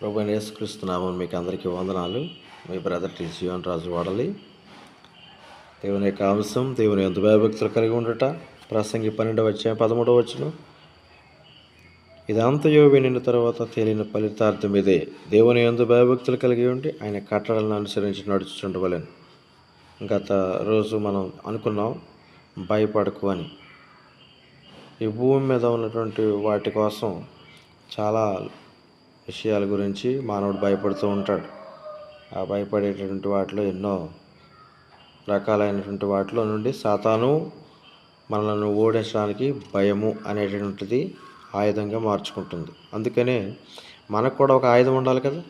ప్రభు యేసుక్రీస్తు మీకు అందరికీ వందనాలు. మీ బ్రదర్ టీ. జీవన్ రాజు వాడలి. దేవుని యొక్క అంశం దేవుని ఎంత భయభక్తులు కలిగి ఉండట. ప్రసంగి పన్నెండు వచ్చే పదమూడవ వచ్చును ఇదంతయో వినిన తర్వాత తేలిన ఫలితార్థం ఇదే. దేవుని ఎందు భయభక్తులు కలిగి ఉండి ఆయన కట్టడలను అనుసరించి నడుచుండవలేను గత రోజు మనం అనుకున్నాం భయపడకు అని. ఈ భూమి మీద ఉన్నటువంటి వాటి కోసం చాలా విషయాల గురించి మానవుడు భయపడుతూ ఉంటాడు. ఆ భయపడేటటువంటి వాటిలో ఎన్నో రకాలైనటువంటి వాటిలో నుండి సాతాను మనల్ని ఓడించడానికి భయము అనేటటువంటిది ఆయుధంగా మార్చుకుంటుంది. అందుకనే మనకు కూడా ఒక ఆయుధం ఉండాలి కదా?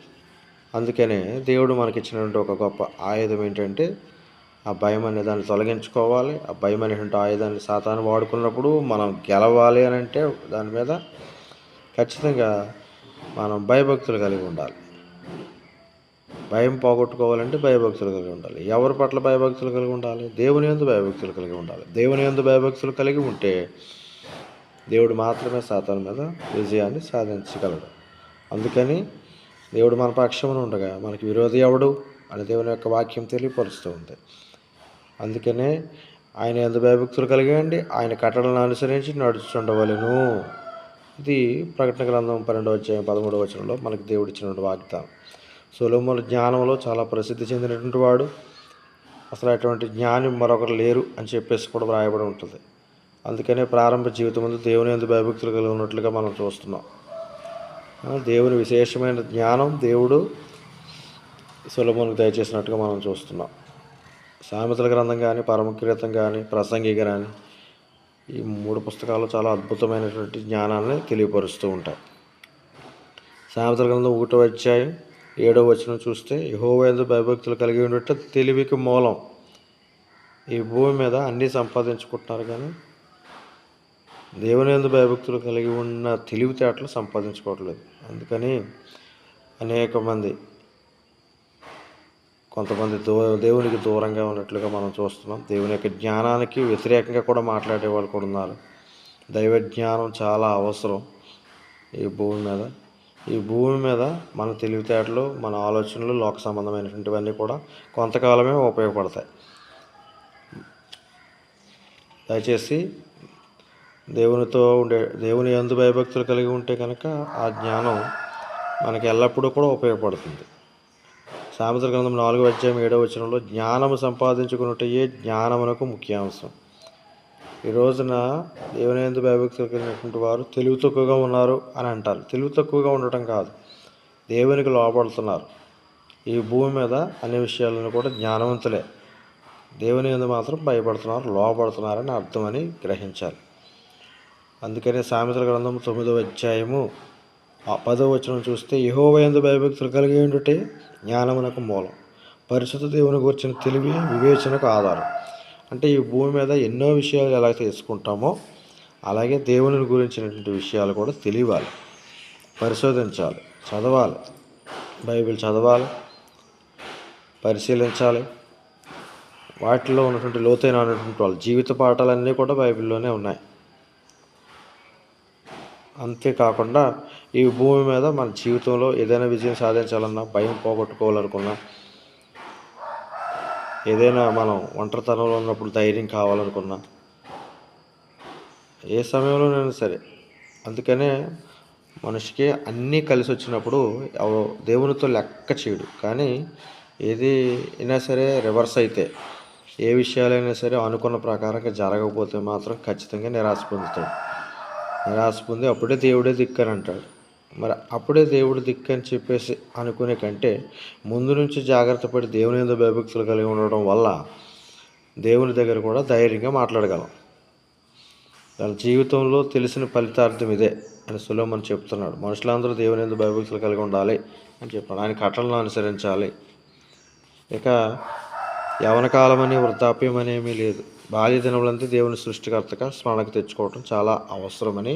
అందుకనే దేవుడు మనకిచ్చినటువంటి ఒక గొప్ప ఆయుధం ఏంటంటే ఆ భయం అనే దాన్ని తొలగించుకోవాలి. ఆ భయం అనేటువంటి ఆయుధాన్ని సాతాను వాడుకున్నప్పుడు మనం గెలవాలి అని అంటే దాని మీద ఖచ్చితంగా మనం భయభక్తులు కలిగి ఉండాలి. భయం పోగొట్టుకోవాలంటే భయభక్తులు కలిగి ఉండాలి. ఎవరి పట్ల భయభక్తులు కలిగి ఉండాలి? దేవుని ఎందు భయభక్తులు కలిగి ఉండాలి. దేవుని ఎందు భయభక్తులు కలిగి ఉంటే దేవుడు మాత్రమే సాతాన మీద విజయాన్ని సాధించగలడు. అందుకని దేవుడు మన పక్షమున ఉండగా మనకి విరోధి ఎవడు అని దేవుని యొక్క వాక్యం తెలియపరుస్తూ ఉంది. అందుకనే ఆయన ఎందు భయభక్తులు కలిగండి ఆయన కట్టడలను అనుసరించి నడుచుండవలెను. ఇది ప్రకటన గ్రంథం పన్నెండవ అధ్యాయం పదమూడవ వచనంలో మనకి దేవుడు ఇచ్చినటువంటి వాగ్దానం. సొలోముల జ్ఞానంలో చాలా ప్రసిద్ధి చెందినటువంటి వాడు. అసలు అటువంటి జ్ఞాని మరొకరు లేరు అని చెప్పేసి కూడా వ్రాయబడి ఉంటుంది. అందుకనే ప్రారంభ జీవితం ముందు దేవుని ఎందు భయభక్తులు కలిగి ఉన్నట్లుగా మనం చూస్తున్నాం. దేవుని విశేషమైన జ్ఞానం దేవుడు సులభములకు దయచేసినట్టుగా మనం చూస్తున్నాం. సామెతల గ్రంథం కానీ పరమకీర్తం కానీ ప్రసంగి కానీ ఈ మూడు పుస్తకాలు చాలా అద్భుతమైనటువంటి జ్ఞానాన్ని తెలియపరుస్తూ ఉంటాయి. సామెతల గ్రంథం ఒకటో అధ్యాయం ఏడో వచనం చూస్తే యహోవేందు భయభక్తులు కలిగి ఉండట తెలివికి మూలం. ఈ భూమి మీద అన్నీ సంపాదించుకుంటున్నారు కానీ దేవుని ఎందు భయభక్తులు కలిగి ఉన్న తెలివితేటలు సంపాదించుకోవట్లేదు. అందుకని అనేక మంది కొంతమంది దో దేవునికి దూరంగా ఉన్నట్లుగా మనం చూస్తున్నాం. దేవుని యొక్క జ్ఞానానికి వ్యతిరేకంగా కూడా మాట్లాడే వాళ్ళు కూడా ఉన్నారు. దైవ జ్ఞానం చాలా అవసరం ఈ భూమి మీద. ఈ భూమి మీద మన తెలివితేటలు మన ఆలోచనలు లోక సంబంధమైనటువంటివన్నీ కూడా కొంతకాలమే ఉపయోగపడతాయి. దయచేసి దేవునితో ఉండే దేవుని ఎందు భయభక్తులు కలిగి ఉంటే కనుక ఆ జ్ఞానం మనకి ఎల్లప్పుడూ కూడా ఉపయోగపడుతుంది. సామెతల గ్రంథం నాలుగో అధ్యాయం ఏడవ వచనంలో జ్ఞానము సంపాదించుకున్నట్టయే జ్ఞానమునకు ముఖ్యాంశం. ఈ రోజున దేవనేందు ఎందు భయభక్తులు కలిగినటువంటి వారు తెలివి తక్కువగా ఉన్నారు అని అంటారు. తెలివి తక్కువగా ఉండటం కాదు. దేవునికి లోపడుతున్నారు ఈ భూమి మీద అన్ని విషయాలను కూడా జ్ఞానవంతులే. దేవుని ఎందు మాత్రం భయపడుతున్నారు లోపడుతున్నారని అర్థమని గ్రహించాలి. అందుకనే సామెతల గ్రంథం తొమ్మిదవ అధ్యాయము ఆ పదవచనం చూస్తే యహోవయందు భయభక్తులు కలిగి ఉండుటే జ్ఞానమునకు మూలం. పరిశుద్ధ దేవుని గురించిన తెలివి వివేచనకు ఆధారం. అంటే ఈ భూమి మీద ఎన్నో విషయాలు ఎలా తెలుసుకుంటామో అలాగే దేవుని గురించినటువంటి విషయాలు కూడా తెలియాలి. పరిశోధించాలి. చదవాలి. బైబిల్ చదవాలి. పరిశీలించాలి. వాటిలో ఉన్నటువంటి లోతైనటువంటి వాళ్ళ జీవిత పాఠాలన్నీ కూడా బైబిల్లోనే ఉన్నాయి. అంతేకాకుండా ఈ భూమి మీద మన జీవితంలో ఏదైనా విజయం సాధించాలన్నా భయం పోగొట్టుకోవాలనుకున్నా ఏదైనా మనం ఒంటరితనంలో ఉన్నప్పుడు ధైర్యం కావాలనుకున్నా ఏ సమయంలోనైనా సరే. అందుకనే మనిషికి అన్నీ కలిసి వచ్చినప్పుడు దేవునితో లెక్క చేయడు. కానీ ఏది అయినా సరే రివర్స్ అయితే ఏ విషయాలైనా సరే అనుకున్న ప్రకారంగా జరగకపోతే మాత్రం ఖచ్చితంగా నిరాశ పొందుతాడు. నిరాశ పొంది అప్పుడే దేవుడే దిక్కు అని అంటాడు మరి అప్పుడే దేవుడు దిక్కు అని చెప్పేసి అనుకునే కంటే ముందు నుంచి జాగ్రత్త పడి దేవుని మీద భయభక్తులు కలిగి ఉండడం వల్ల దేవుని దగ్గర కూడా ధైర్యంగా మాట్లాడగలం. వాళ్ళ జీవితంలో తెలిసిన ఫలితార్థం ఇదే అని సులోమన్ చెప్తున్నాడు. మనుషులందరూ దేవుని ఎందుకు భయభక్తులు కలిగి ఉండాలి అని చెప్పాడు. ఆయన కట్టలను అనుసరించాలి. ఇక యవన కాలమని వృద్ధాప్యం అనేమీ లేదు. బాల్య దినములంతా దేవుని సృష్టికర్తగా స్మరణకు తెచ్చుకోవటం చాలా అవసరమని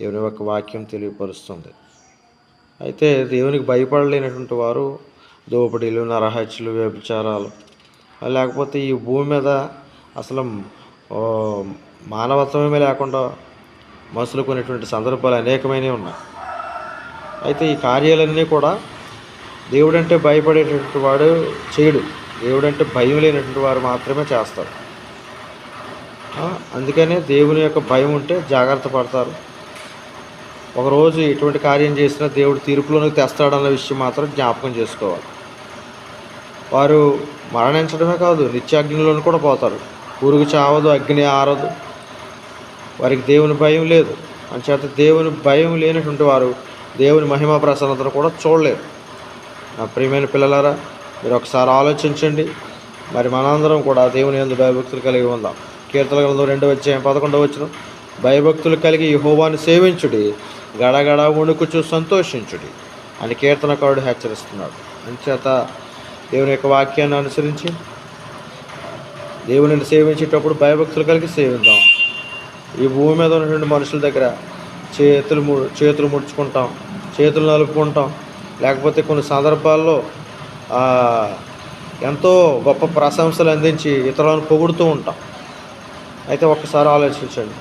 దేవుని యొక్క వాక్యం తెలియపరుస్తుంది. అయితే దేవునికి భయపడలేనటువంటి వారు దోపిడీలు నరహత్యలు వ్యభిచారాలు లేకపోతే ఈ భూమి మీద అసలు మానవత్వమే లేకుండా మసులుకునేటువంటి సందర్భాలు అనేకమైనవి ఉన్నాయి. అయితే ఈ కార్యాలన్నీ కూడా దేవుడంటే భయపడేటటువంటి వాడు చేయడు. దేవుడంటే భయం లేనటువంటి వారు మాత్రమే చేస్తారు. అందుకనే దేవుని యొక్క భయం ఉంటే జాగ్రత్త పడతారు. ఒకరోజు ఎటువంటి కార్యం చేసినా దేవుడు తీర్పులోనికి తెస్తాడన్న విషయం మాత్రం జ్ఞాపకం చేసుకోవాలి. వారు మరణించడమే కాదు నిత్యాగ్నిలోని కూడా పోతారు. ఊరుకు చావదు అగ్ని ఆరదు. వారికి దేవుని భయం లేదు. అంచేత దేవుని భయం లేనటువంటి వారు దేవుని మహిమ ప్రసన్నతను కూడా చూడలేరు. నా ప్రియమైన పిల్లలారా మీరు ఒకసారి ఆలోచించండి. మరి మనందరం కూడా దేవుని ఎందు భయభక్తులు కలిగి ఉందాం. కీర్తన గ్రంథం రెండు వచ్చే పదకొండవ వచ్చిన భయభక్తులు కలిగి యెహోవాను సేవించుడి గడగడ వణుకుచు సంతోషించుడి అని కీర్తనకారుడు హెచ్చరిస్తున్నాడు. అంచేత దేవుని యొక్క వాక్యాన్ని అనుసరించి దేవుని సేవించేటప్పుడు భయభక్తులు కలిగి సేవిద్దాం ఈ భూమి మీద ఉన్నటువంటి మనుషుల దగ్గర చేతులు ము చేతులు ముడుచుకుంటాం చేతులు నలుపుకుంటాం. లేకపోతే కొన్ని సందర్భాల్లో ఎంతో గొప్ప ప్రశంసలు అందించి ఇతరులను పొగుడుతూ ఉంటాం. అయితే ఒక్కసారి ఆలోచించండి.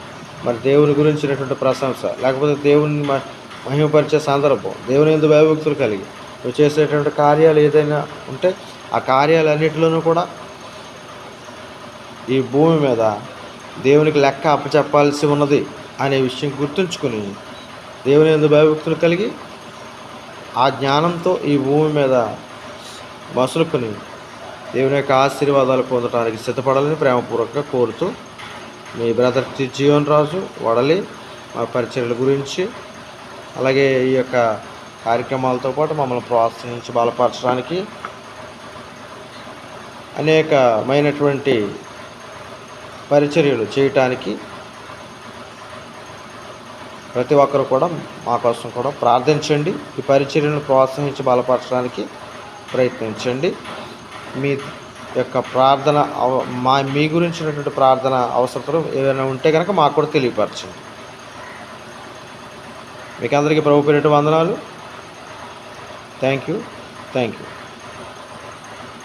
మరి దేవుని గురించినటువంటి ప్రశంస లేకపోతే దేవుని మ- మహిమపరిచే సందర్భం దేవుని ఎందు భయభక్తులు కలిగి నువ్వు చేసేటువంటి కార్యాలు ఏదైనా ఉంటే ఆ కార్యాలన్నింటిలోనూ కూడా ఈ భూమి మీద దేవునికి లెక్క అప్పచెప్పాల్సి ఉన్నది అనే విషయం గుర్తుంచుకుని దేవుని ఎందు భయభక్తులు కలిగి ఆ జ్ఞానంతో ఈ భూమి మీద మసులుకొని దేవుని యొక్క ఆశీర్వాదాలు పొందడానికి సిద్ధపడాలని ప్రేమపూర్వకంగా కోరుతూ మీ బ్రదర్ జీవన్ రాజు వడలి మా పరిచర్ల గురించి అలాగే ఈ యొక్క కార్యక్రమాలతో పాటు మమ్మల్ని ప్రోత్సహించి బలపరచడానికి అనేకమైనటువంటి పరిచర్యలు చేయటానికి ప్రతి ఒక్కరు కూడా మా కోసం కూడా ప్రార్థించండి. ఈ పరిచర్యలను ప్రోత్సహించి బలపరచడానికి ప్రయత్నించండి. మీ యొక్క ప్రార్థన అవ- మా మీ గురించినటువంటి ప్రార్థన అవసరతలు ఏదైనా ఉంటే కనుక మాకు కూడా తెలియపరచండి. మీకు అందరికీ ప్రభు పేరిట వందనాలు. Thank you. Thank you.